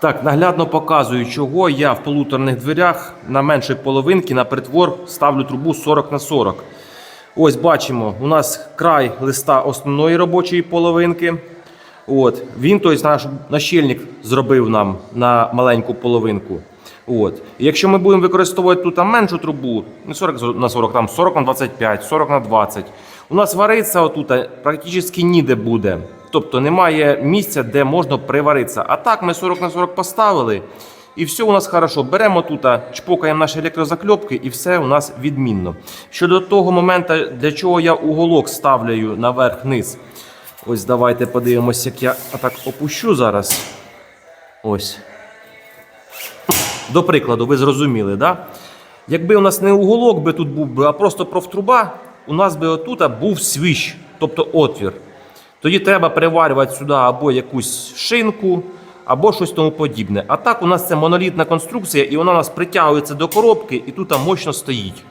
Так, наглядно показую, чого я в полуторних дверях на меншій половинки на притвор ставлю трубу 40 на 40. Ось бачимо, у нас край листа основної робочої половинки. От. Він, тобто, наш нащільник зробив нам на маленьку половинку. От. Якщо ми будемо використовувати тут меншу трубу, не 40 на 40, там 40 на 25, 40 на 20, у нас вариться отут практично ніде буде. Тобто немає місця, де можна приваритися. А так ми 40 на 40 поставили, і все у нас хорошо. Беремо тут, чпокаємо наші електрозакльопки, і все у нас відмінно. Щодо того моменту, для чого я уголок ставлю наверх-низ. Ось давайте подивимося, як я отак опущу зараз. Ось. До прикладу, ви зрозуміли, да? Якби у нас не уголок би тут був а просто профтруба, у нас би отут був свіщ, тобто отвір. Тоді треба приварювати сюди або якусь шинку, або щось тому подібне. А так у нас це монолітна конструкція, і вона у нас притягується до коробки і тут мощно стоїть.